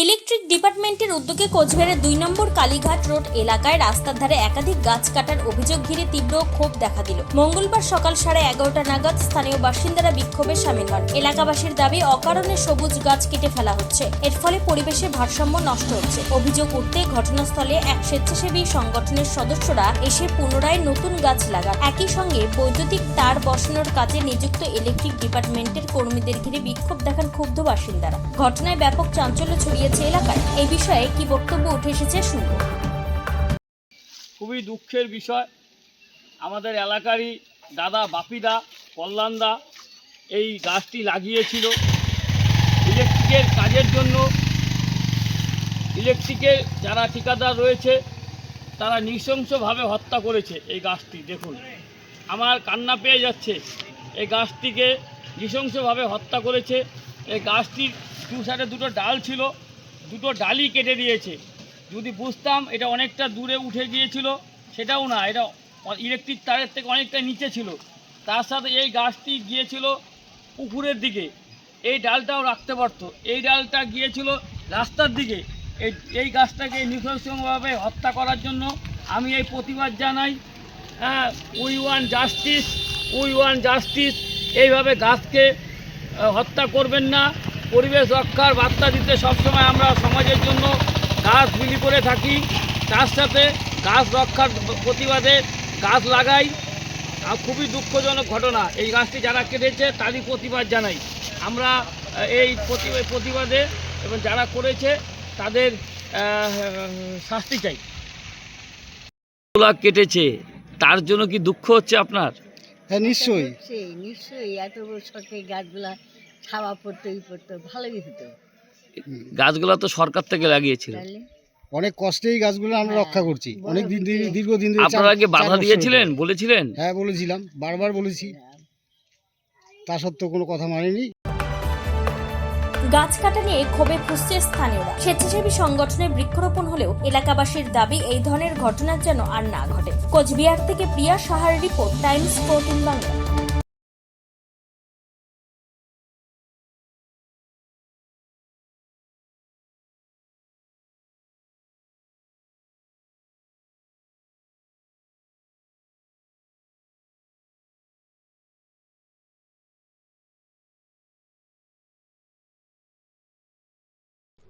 Electric ডিপার্টমেন্টের উদ্যোগে কোচবিহারের দুই নম্বর কালীঘাট রোড এলাকায় রাস্তার ধারে একাধিক গাছ কাটার অভিযোগ ঘিরে তীব্র ক্ষোভ দেখা দিল। মঙ্গলবার সকাল সাড়ে এগারোটা নাগাদ স্থানীয় বাসিন্দারা বিক্ষোভে সামিল হন। এলাকাবাসীর দাবি, অকারণে সবুজ গাছ কেটে ফেলা হচ্ছে। এর ফলে পরিবেশের ভারসাম্য নষ্ট হচ্ছে। অভিযোগ উঠতে ঘটনাস্থলে এক স্বেচ্ছাসেবী সংগঠনের সদস্যরা এসে পুনরায় নতুন গাছ লাগান। একই সঙ্গে বৈদ্যুতিক তার বসানোর কাজে নিযুক্ত ইলেকট্রিক ডিপার্টমেন্টের কর্মীদের ঘিরে বিক্ষোভ দেখান ক্ষুব্ধ বাসিন্দারা। ঘটনায় ব্যাপক চাঞ্চল্য ছড়িয়েছে এলাকায়। এই বিষয়ে কি বক্তব্য উঠে এসেছে শুনব। খুবই দুঃখের বিষয়। আমাদের এলাকারই দাদা, বাপিদা, কল্যাণদা এই গাছটি লাগিয়েছিল। ইলেকট্রিকের কাজের জন্য ইলেকট্রিকের যারা ঠিকাদার রয়েছে, তারা নৃশংসভাবে হত্যা করেছে এই গাছটি। দেখুন, আমার কান্না পেয়ে যাচ্ছে। এই গাছটিকে নৃশংসভাবে হত্যা করেছে। এই গাছটির দু সাইডে দুটো ডাল ছিল। দুটো ডালি কেটে দিয়েছে। যদি বুঝতাম এটা অনেকটা দূরে উঠে গিয়েছিল, সেটাও না, এটা ইলেকট্রিক তারের থেকে অনেকটা নিচে ছিল। তার সাথে এই গাছটি গিয়েছিল পুকুরের দিকে। এই ডালটাও রাখতে পারতো। এই ডালটা গিয়েছিল রাস্তার দিকে। এই এই গাছটাকে নৃশংসভাবে হত্যা করার জন্য আমি এই প্রতিবাদ জানাই। হ্যাঁ we want justice, we want justice. এইভাবে গাছকে হত্যা করবেন না। পরিবেশ রক্ষার বার্তা দিতে সবসময় আমরা সমাজের জন্য গাছ বিলি করে থাকি। তার সাথে গাছ রক্ষার প্রতিবাদে গাছ লাগাই। আর খুবই দুঃখজনক ঘটনা এই গাছটি যারা কেটেছে তারই প্রতিবাদ জানাই। আমরা এই প্রতি- প্রতিবাদে এবং যারা করেছে তাদের শাস্তি চাই। কেটেছে তার জন্য কি দুঃখ হচ্ছে আপনার? হ্যাঁ নিশ্চয়ই। নিশ্চয়ই নিশ্চয়ই। এত সরকারি গাছগুলা ছাওয়া পড়তো ই পড়তো ভালোই হতো। গাছগুলো তো সরকার থেকে লাগিয়েছিল। তাহলে? অনেক কষ্টে এই গাছগুলো আমরা হ্যাঁ, রক্ষা করছি। অনেক দিন দিকে। দীর্ঘদিন ধরে চার- আপনারা কি চার বাধা বছর দিয়েছিলেন? ধরে। বলেছিলেন? হ্যাঁ বলেছিলাম বারবার বলেছি। তা সত্ত্বেও কোনো কথা মানেনি। গাছ কাটা নিয়ে ক্ষোভে ফুসছে স্থানীয়রা। স্বেচ্ছাসেবী সংগঠনের বৃক্ষরোপণ হলেও এলাকাবাসীর দাবি এই ধরনের ঘটনা যেন আর না ঘটে। কোচবিহার থেকে প্রিয়া সাহার রিপোর্ট টাইমস ফোরটিন বাংলা।